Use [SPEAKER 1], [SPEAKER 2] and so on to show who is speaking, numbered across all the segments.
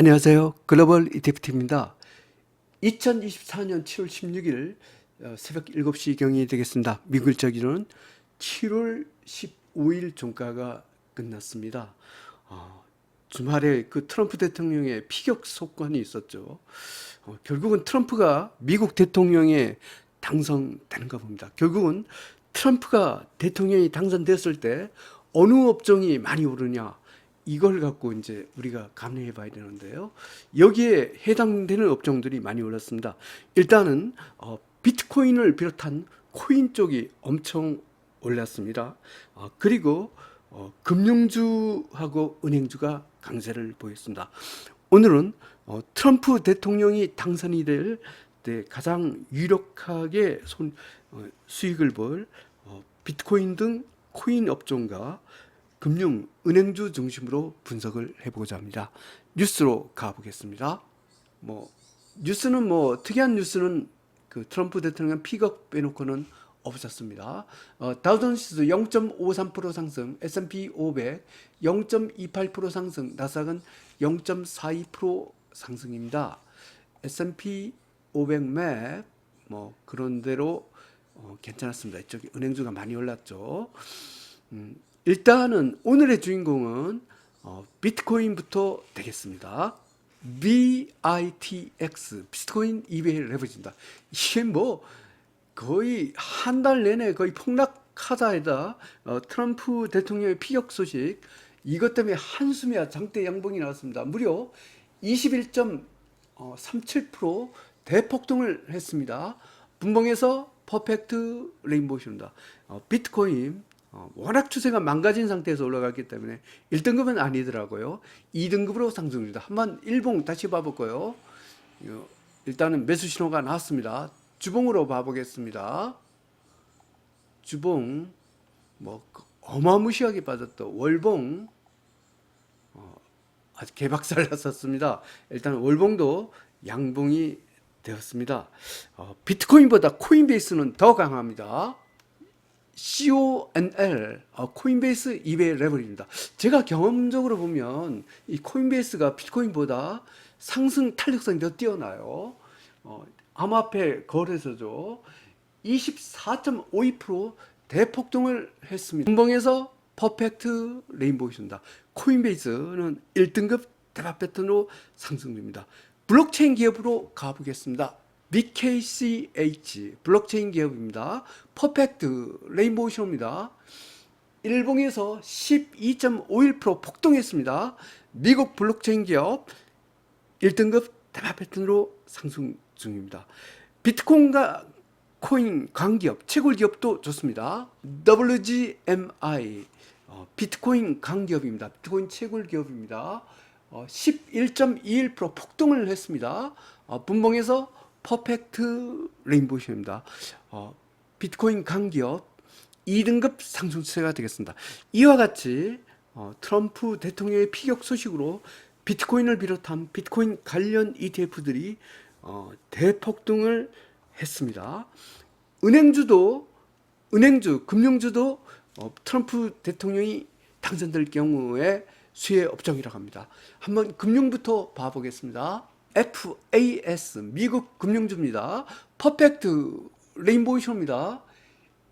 [SPEAKER 1] 안녕하세요. 글로벌 ETFT입니다. 2024년 7월 16일 어, 새벽 7시경이 되겠습니다. 미국 일자기로는 7월 15일 종가가 끝났습니다. 어, 주말에 그 트럼프 대통령의 피격 속관이 있었죠. 어, 결국은 트럼프가 미국 대통령에 당선되는가 봅니다. 결국은 트럼프가 대통령이 당선됐을 때 어느 업종이 많이 오르냐 이걸 갖고 이제 우리가 감내해 봐야 되는데요. 여기에 해당되는 업종들이 많이 올랐습니다. 일단은 어, 비트코인을 비롯한 코인 쪽이 엄청 올랐습니다. 어, 그리고 어, 금융주하고 은행주가 강세를 보였습니다. 오늘은 어, 트럼프 대통령이 당선이 될 때 가장 유력하게 손, 어, 수익을 볼 어, 비트코인 등 코인 업종과 금융, 은행주 중심으로 분석을 해보고자 합니다. 뉴스로 가보겠습니다. 뭐 뉴스는 뭐 특이한 뉴스는 그 트럼프 대통령 피격 빼놓고는 없었습니다. 어, 다우존스 0.53% 상승, S&P 500 0.28% 상승, 나스닥은 0.42% 상승입니다. S&P 500맵 뭐 그런 대로 어, 괜찮았습니다. 이쪽에 은행주가 많이 올랐죠. 음, 일단은 오늘의 주인공은 어, 비트코인부터 되겠습니다. BITX 비트코인 이베이 레버리지입니다. 이게 뭐 거의 한 달 내내 거의 폭락하자에다 어, 트럼프 대통령의 피격 소식 이것 때문에 한숨이야 장대 양봉이 나왔습니다. 무려 21.37% 대폭등을 했습니다. 분봉에서 퍼펙트 레인보우입니다. 어, 비트코인 어, 워낙 추세가 망가진 상태에서 올라갔기 때문에 1등급은 아니더라고요. 2등급으로 상승입니다. 한번 일봉 다시 봐볼까요? 요, 일단은 매수 신호가 나왔습니다. 주봉으로 봐보겠습니다. 주봉 뭐 어마무시하게 빠졌던 월봉 어, 아주 개박살 났었습니다. 일단 월봉도 양봉이 되었습니다. 어, 비트코인보다 코인베이스는 더 강합니다. CONL 어, 코인베이스 이베이 레벨입니다. 제가 경험적으로 보면 이 코인베이스가 비트코인보다 상승 탄력성이 더 뛰어나요. 어, 암호화폐 거래소죠. 24.52% 대폭등을 했습니다. 분봉에서 퍼펙트 레인보우입니다. 코인베이스는 1등급 대박 패턴으로 상승됩니다. 블록체인 기업으로 가보겠습니다. BKCH 블록체인 기업입니다. 퍼펙트 레인보우 신호입니다. 일봉에서 12.51% 폭등했습니다. 미국 블록체인 기업 1등급 대박 패턴으로 상승 중입니다. 비트코인과 코인 강기업, 채굴 기업도 좋습니다. WGMI 어, 비트코인 강기업입니다. 비트코인 채굴 기업입니다. 어, 11.21% 폭등을 했습니다. 어, 분봉에서 퍼펙트 레인보우입니다. 어, 비트코인 강기업 2등급 상승 추세가 되겠습니다. 이와 같이 어, 트럼프 대통령의 피격 소식으로 비트코인을 비롯한 비트코인 관련 ETF들이 어, 대폭등을 했습니다. 은행주도 은행주, 금융주도 어, 트럼프 대통령이 당선될 경우에 수혜 업종이라고 합니다. 한번 금융부터 봐보겠습니다. FAS 미국 금융주입니다. 퍼펙트 레인보우 쇼입니다.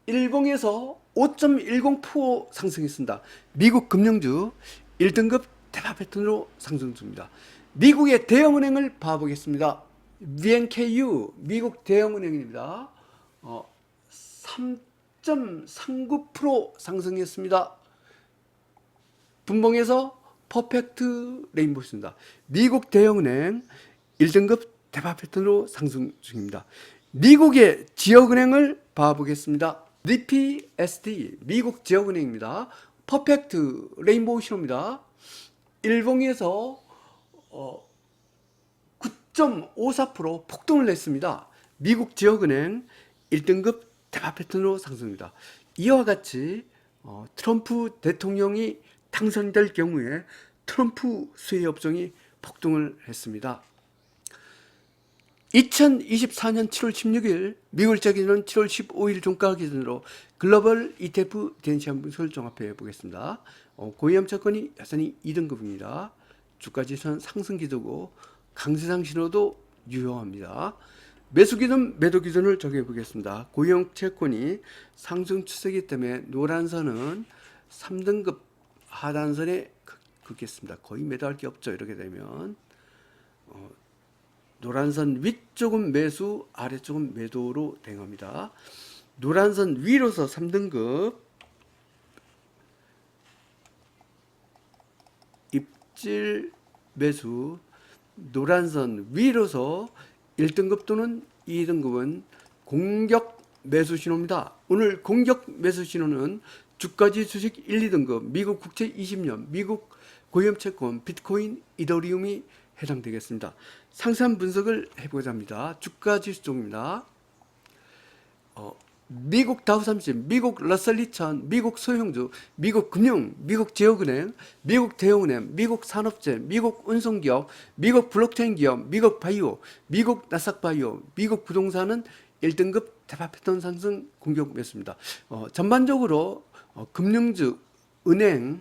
[SPEAKER 1] 일봉에서 5.10% 상승했습니다. 미국 금융주 1등급 대박 패턴으로 상승 중입니다. 미국의 대형은행을 봐보겠습니다. VNKU 미국 대형은행입니다. 어, 3.39% 상승했습니다. 분봉에서 퍼펙트 레인보우입니다. 미국 대형은행 1등급 대박 패턴으로 상승 중입니다. 미국의 지역은행을 봐보겠습니다. DPSD 미국 지역은행입니다. 퍼펙트 레인보우 신호입니다. 일봉에서 어, 9.54% 폭등을 냈습니다. 미국 지역은행 1등급 대박 패턴으로 상승입니다. 이와 같이 어, 트럼프 대통령이 당선될 경우에 트럼프 수혜 업종이 폭등을 했습니다. 2024년 7월 16일 미국자 기준은 7월 15일 종가 기준으로 글로벌 ETF 대인시 분석을 종합해 보겠습니다. 어, 고위험 채권이 여전히 2등급입니다. 주가지수는 상승 기조고 강세상 신호도 유효합니다. 매수 기준, 매도 기준을 적용해 보겠습니다. 고용 채권이 상승 추세이기 때문에 노란 선은 3등급 하단선에 긋- 긋겠습니다. 거의 매도할 게 없죠. 이렇게 되면 어, 노란선 위쪽은 매수, 아래쪽은 매도로 대응합니다. 노란선 위로서 3등급 입질 매수 노란선 위로서 1등급 또는 2등급은 공격 매수 신호입니다. 오늘 공격 매수 신호는 주가지 주식 1, 2등급, 미국 국채 20년, 미국 고위험 채권, 비트코인, 이더리움이 해당되겠습니다. 상세한 분석을 해보자 합니다. 주가 지수 쪽입니다. 어, 미국 다우삼십, 미국 러셀 2000, 미국 소형주, 미국 금융, 미국 지역은행, 미국 대형은행, 미국 산업재, 미국 운송기업, 미국 블록체인 기업, 미국 바이오, 미국 나삭 바이오, 미국 부동산은 1등급 대파 패턴 상승 공격 매수입니다. 어, 전반적으로 어, 금융주, 은행,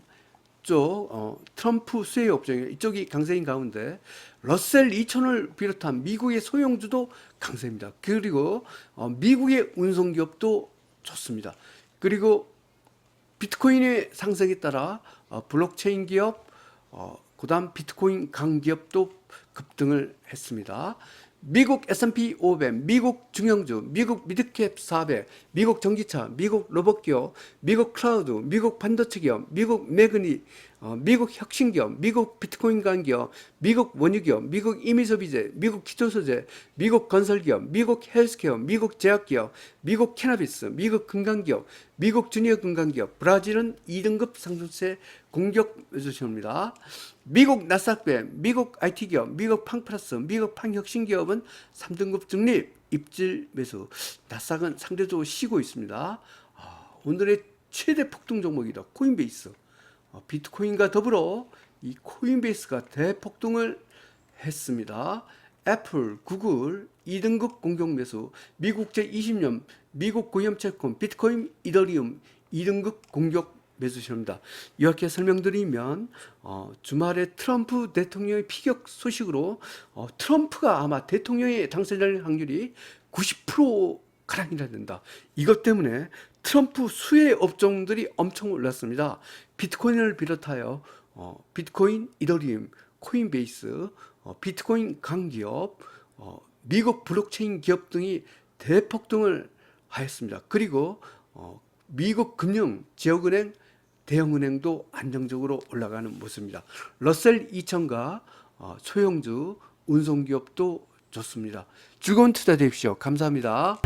[SPEAKER 1] 쪽 어, 트럼프 수혜 업종이 이쪽이 강세인 가운데 러셀 2000을 비롯한 미국의 소형주도 강세입니다. 그리고 어, 미국의 운송기업도 좋습니다. 그리고 비트코인의 상승에 따라 어, 블록체인 기업, 어, 그다음 비트코인 강 기업도 급등을 했습니다. 미국 S&P 500, 미국 중형주, 미국 미드캡 400, 미국 전기차, 미국 로봇 기업, 미국 클라우드, 미국 반도체 기업, 미국 매그니, 어, 미국 혁신 기업, 미국 비트코인 강 기업, 미국 원유 기업, 미국 이미소비재, 미국 기초소재, 미국 건설 기업, 미국 헬스케어, 미국 제약 기업, 미국 캐나비스, 미국 금강 기업, 미국 주니어 금강 기업, 브라질은 2등급 상승세 공격 매수시입니다. 미국 나스닥배, 미국 IT 기업, 미국 팡플러스, 미국 팡혁신 기업은 3등급 중립 입질 매수. 나스닥은 상대적으로 쉬고 있습니다. 아, 오늘의 최대 폭등 종목이다. 코인베이스. 어, 비트코인과 더불어 이 코인베이스가 대폭등을 했습니다. 애플, 구글 2등급 공격 매수, 미국 제20년 미국 채권, 비트코인, 이더리움 2등급 공격 매수 시입니다. 이렇게 설명드리면 어, 주말에 트럼프 대통령의 피격 소식으로 어, 트럼프가 아마 대통령에 당선될 확률이 90% 가량이나 된다. 이것 때문에 트럼프 수혜 업종들이 엄청 올랐습니다. 비트코인을 비롯하여 어, 비트코인, 이더리움, 코인베이스, 어, 비트코인 강기업, 어, 미국 블록체인 기업 등이 대폭등을 하였습니다. 그리고 어, 미국 금융, 지역은행, 대형은행도 안정적으로 올라가는 모습입니다. 러셀 2000과 어, 소형주, 운송기업도 좋습니다. 즐거운 투자 되십시오. 감사합니다.